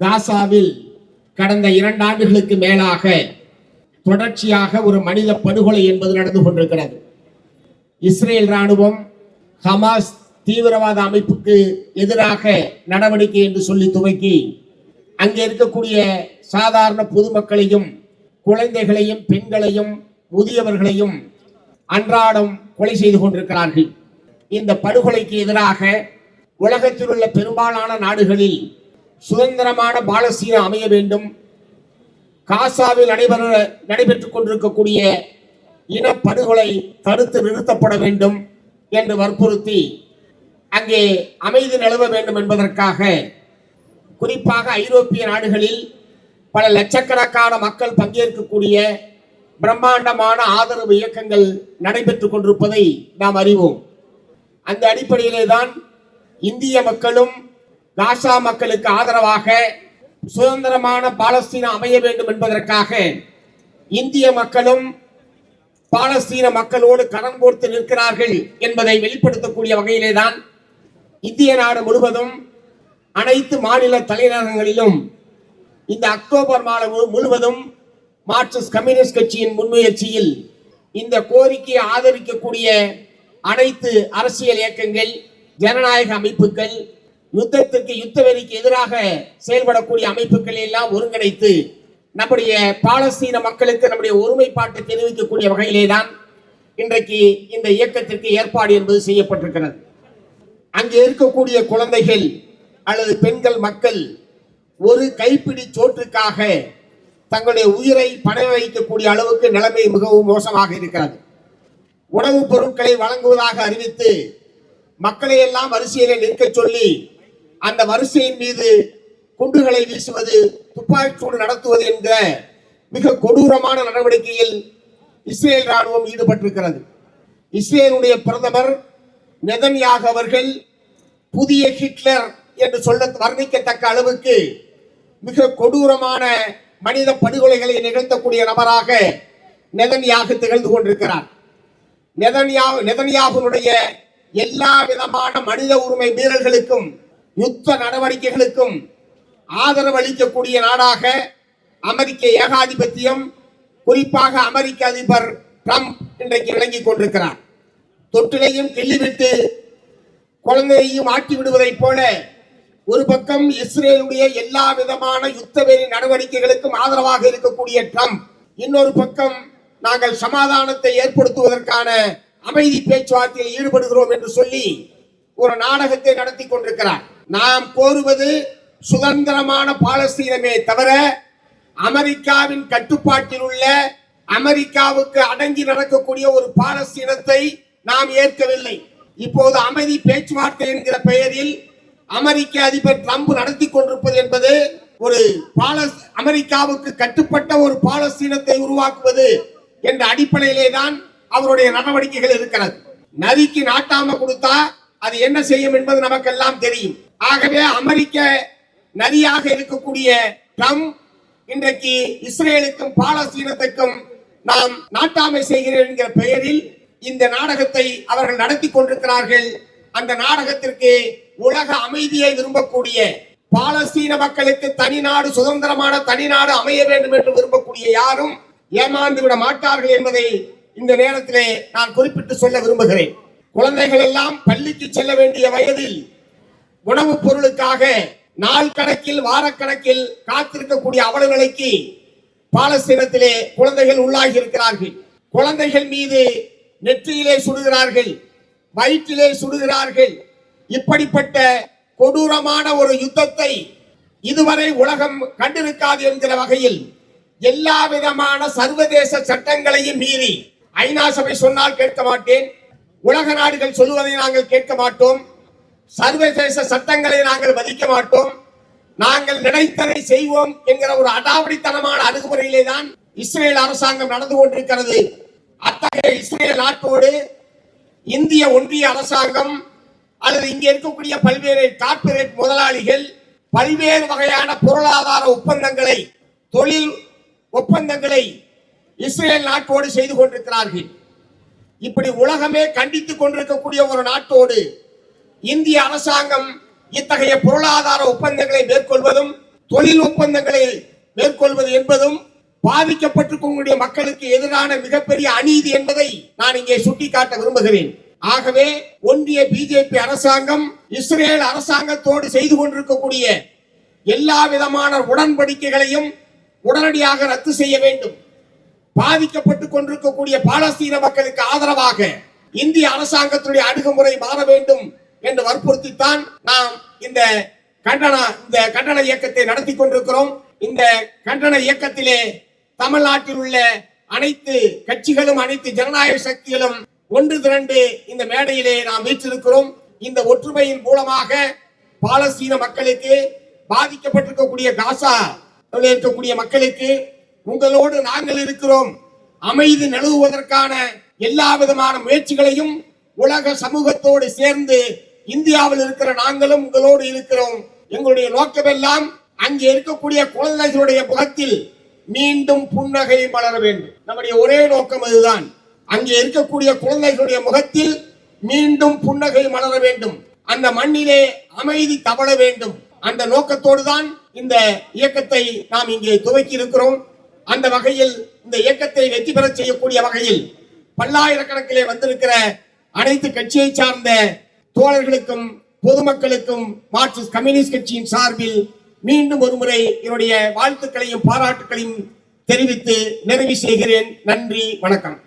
காசாவில் கடந்த இரண்டு ஆண்டுகளுக்கு மேலாக தொடர்ச்சியாக ஒரு மனித படுகொலை என்பது நடந்து கொண்டிருக்கிறது. இஸ்ரேல் ராணுவம் ஹமாஸ் தீவிரவாத அமைப்புக்கு எதிராக நடவடிக்கை என்று சொல்லி துவக்கி அங்கே இருக்கக்கூடிய சாதாரண பொதுமக்களையும் குழந்தைகளையும் பெண்களையும் முதியவர்களையும் அன்றாடம் கொலை செய்து கொண்டிருக்கிறார்கள். இந்த படுகொலைக்கு எதிராக உலகத்தில் உள்ள பெரும்பாலான நாடுகளில் சுதந்திரமான பாலஸ்தீனம் அமைய வேண்டும். காசாவில் நடைபெற நடைபெற்றுக் கொண்டிருக்கக்கூடிய இனப்படுகொலை தடுத்து நிறுத்தப்பட வேண்டும் என்று வற்புறுத்தி அங்கே அமைதி நிலவ வேண்டும் என்பதற்காக குறிப்பாக ஐரோப்பிய நாடுகளில் பல லட்சக்கணக்கான மக்கள் பங்கேற்கக்கூடிய பிரம்மாண்டமான ஆதரவு இயக்கங்கள் நடைபெற்றுக் கொண்டிருப்பதை நாம் அறிவோம். அந்த அடிப்படையிலே தான் இந்திய மக்களும் காசா மக்களுக்கு ஆதரவாக சுதந்திரமான பாலஸ்தீனம் அமைய வேண்டும் என்பதற்காக இந்திய மக்களும் பாலஸ்தீன மக்களோடு கடன் கோர்த்து நிற்கிறார்கள் என்பதை வெளிப்படுத்தக்கூடிய வகையிலே தான் இந்திய நாடு முழுவதும் அனைத்து மாநில தலைநகரங்களிலும் இந்த அக்டோபர் மாதம் முழுவதும் மார்க்சிஸ்ட் கம்யூனிஸ்ட் கட்சியின் முன்முயற்சியில் இந்த கோரிக்கையை ஆதரிக்கக்கூடிய அனைத்து அரசியல் இயக்கங்கள் ஜனநாயக அமைப்புகள் யுத்தத்திற்கு யுத்த வெறிக்கு எதிராக செயல்படக்கூடிய அமைப்புகளை எல்லாம் ஒருங்கிணைத்து நம்முடைய பாலஸ்தீன மக்களுக்கு நம்முடைய ஒருமைப்பாட்டை தெரிவிக்கக்கூடிய வகையிலே தான் இன்றைக்கு இந்த இயக்கத்திற்கு ஏற்பாடு என்பது செய்யப்பட்டிருக்கிறது. அங்கே இருக்கக்கூடிய குழந்தைகள் அல்லது பெண்கள் மக்கள் ஒரு கைப்பிடி சோற்றுக்காக தங்களுடைய உயிரை பண வைக்கக்கூடிய அளவுக்கு நிலைமை மிகவும் மோசமாக இருக்கிறது. உணவுப் பொருட்களை வழங்குவதாக அறிவித்து மக்களை எல்லாம் வரிசையிலே நிற்கச் சொல்லி அந்த வரிசையின் மீது குண்டுகளை வீசுவது துப்பாக்கிச்சூடு நடத்துவது என்ற மிக கொடூரமான நடவடிக்கையில் இஸ்ரேல் ராணுவம் ஈடுபட்டிருக்கிறது. இஸ்ரேலுடைய பிரதமர் நெதன்யாக அவர்கள் புதிய ஹிட்லர் என்று சொல்ல வர்ணிக்கத்தக்க அளவுக்கு மிக கொடூரமான மனித படுகொலைகளை நிகழ்த்தக்கூடிய நபராக நெதன்யாக திகழ்ந்து கொண்டிருக்கிறார். நெதன்யா நெதன்யாகுனுடைய எல்லா விதமான மனித உரிமை மீறல்களுக்கும் யுத்த நடவடிக்கைகளுக்கும் ஆதரவு அளிக்கக்கூடிய நாடாக அமெரிக்க ஏகாதிபத்தியம் குறிப்பாக அமெரிக்க அதிபர் ட்ரம்ப் இன்றைக்கு விளங்கிக் கொண்டிருக்கிறார். தொட்டிலையும் கிள்ளிவிட்டு குழந்தையையும் ஆட்டி விடுவதைப் போல ஒரு பக்கம் இஸ்ரேலுடைய எல்லா விதமான யுத்தவெறி நடவடிக்கைகளுக்கும் ஆதரவாக இருக்கக்கூடிய ட்ரம்ப் இன்னொரு பக்கம் நாங்கள் சமாதானத்தை ஏற்படுத்துவதற்கான அமைதி பேச்சுவார்த்தையில் ஈடுபடுகிறோம் என்று சொல்லி ஒரு நாடகத்தை நடத்தி கொண்டிருக்கிறார். நாம் கோருவது சுதந்திரமான பாலஸ்தீனமே தவிர அமெரிக்காவின் கட்டுப்பாட்டில் உள்ள அமெரிக்காவுக்கு அடங்கி நடக்கக்கூடிய ஒரு பாலஸ்தீனத்தை நாம் ஏற்கவில்லை. இப்போது அமைதி பேச்சுவார்த்தை என்கிற பெயரில் அமெரிக்க அதிபர் ட்ரம்ப் நடத்தி கொண்டிருப்பது என்பது ஒரு பாலஸ் அமெரிக்காவுக்கு கட்டுப்பட்ட ஒரு பாலஸ்தீனத்தை உருவாக்குவது என்ற அடிப்படையிலே தான் அவருடைய நடவடிக்கைகள் இருக்கிறது. நதிக்கு நாட்டாம கொடுத்தா அது என்ன செய்யும் என்பது நமக்கெல்லாம் தெரியும். ஆகவே அமெரிக்க நதியாக இருக்கக்கூடிய ட்ரம்ப் இன்றைக்கு இஸ்ரேலுக்கும் பாலஸ்தீனத்துக்கும் நாம் நாட்டாமை செய்கிறேன் என்கிற பெயரில் இந்த நாடகத்தை அவர்கள் நடத்தி கொண்டிருக்கிறார்கள். அந்த நாடகத்திற்கு உலக அமைதியை விரும்பக்கூடிய பாலஸ்தீன மக்களுக்கு தனி நாடு சுதந்திரமான தனி நாடு அமைய வேண்டும் என்று விரும்பக்கூடிய யாரும் ஏமாந்து விட மாட்டார்கள் என்பதை இந்த நேரத்திலே நான் குறிப்பிட்டு சொல்ல விரும்புகிறேன். குழந்தைகள் எல்லாம் பள்ளிக்கு செல்ல வேண்டிய வயதில் உணவுப் பொருளுக்காக நாள் கணக்கில் வாரக்கணக்கில் காத்திருக்கக்கூடிய அவல நிலைக்கு பாலஸ்தீனத்திலே குழந்தைகள் உள்ளாகி இருக்கிறார்கள் குழந்தைகள் மீது நெற்றியிலே சுடுகிறார்கள் வயிற்றிலே சுடுகிறார்கள். இப்படிப்பட்ட கொடூரமான ஒரு யுத்தத்தை இதுவரை உலகம் கண்டிருக்காது என்கிற வகையில் எல்லா விதமான சர்வதேச சட்டங்களையும் மீறி ஐநா சபை சொன்னால் கேட்க மாட்டேன். உலக நாடுகள் சொல்லுவதை நாங்கள் கேட்க மாட்டோம். சர்வதேச சட்டங்களை நாங்கள் மதிக்க மாட்டோம். நாங்கள் நினைத்ததை செய்வோம் என்கிற ஒரு அடாவடித்தனமான அணுகுமுறையிலே தான் இஸ்ரேல் அரசாங்கம் நடந்து கொண்டிருக்கிறது. அத்தகைய இஸ்ரேல் நாட்டோடு இந்திய ஒன்றிய அரசாங்கம் அல்லது இங்கே இருக்கக்கூடிய பல்வேறு கார்ப்பரேட் முதலாளிகள் பல்வேறு வகையான பொருளாதார ஒப்பந்தங்களை தொழில் ஒப்பந்தங்களை இஸ்ரேல் நாட்டோடு செய்து கொண்டிருக்கிறார்கள். இப்படி உலகமே கண்டித்துக் கொண்டிருக்கக்கூடிய ஒரு நாட்டோடு இந்திய அரசாங்கம் இத்தகைய பொருளாதார ஒப்பந்தங்களை மேற்கொள்வதும் தொழில் ஒப்பந்தங்களை மேற்கொள்வது என்பதும் பாதிக்கப்பட்டிருக்கக்கூடிய மக்களுக்கு எதிரான மிகப்பெரிய அநீதி என்பதை நான் இங்கே சுட்டிக்காட்ட விரும்புகிறேன். ஆகவே ஒன்றிய பிஜேபி அரசாங்கம் இஸ்ரேல் அரசாங்கத்தோடு செய்து கொண்டிருக்கக்கூடிய எல்லா விதமான உடன்படிக்கைகளையும் உடனடியாக ரத்து செய்ய வேண்டும். பாதிக்கப்பட்டுக் கொண்டிருக்கக்கூடிய பாலஸ்தீன மக்களுக்கு ஆதரவாக இந்திய அரசாங்கத்துடைய அணுகுமுறை மாற வேண்டும் என்று வற்புறுத்தித்தான் நாம் இந்த கண்டன இந்த கண்டன இயக்கத்தை நடத்தி கொண்டிருக்கிறோம். இந்த கண்டன இயக்கத்திலே தமிழ்நாட்டில் உள்ள அனைத்து கட்சிகளும் அனைத்து ஜனநாயக சக்திகளும் ஒன்று திரண்டு இந்த மேடையிலே நாம் வீற்றிருக்கிறோம். இந்த ஒற்றுமையின் மூலமாக பாலஸ்தீன மக்களுக்கு பாதிக்கப்பட்டிருக்கக்கூடிய காசா இருக்கக்கூடிய மக்களுக்கு உங்களோடு நாங்கள் இருக்கிறோம். அமைதி நிலவுவதற்கான எல்லா விதமான முயற்சிகளையும் உலக சமூகத்தோடு சேர்ந்து இந்தியாவில் இருக்கிற நாங்களும் உங்களோடு இருக்கிறோம். எங்களுடைய நோக்கமெல்லாம் அங்கே இருக்கக்கூடிய குழந்தைகளுடைய முகத்தில் மீண்டும் புன்னகை மலர வேண்டும். நம்முடைய ஒரே நோக்கம் அதுதான். அங்கே இருக்கக்கூடிய குழந்தைகளுடைய முகத்தில் மீண்டும் புன்னகை மலர வேண்டும். அந்த மண்ணிலே அமைதி தவழ வேண்டும். அந்த நோக்கத்தோடு தான் இந்த இயக்கத்தை நாம் இங்கே துவக்கி இருக்கிறோம் அந்த வகையில் இந்த இயக்கத்தை வெற்றி பெறச் செய்யக்கூடிய வகையில் பல்லாயிரக்கணக்கிலே வந்திருக்கிற அனைத்து கட்சியை சார்ந்த தோழர்களுக்கும் பொதுமக்களுக்கும் மார்க்சிஸ்ட் கம்யூனிஸ்ட் கட்சியின் சார்பில் மீண்டும் ஒருமுறை என்னுடைய வாழ்த்துக்களையும் பாராட்டுக்களையும் தெரிவித்து நிறைவு செய்கிறேன். நன்றி வணக்கம்.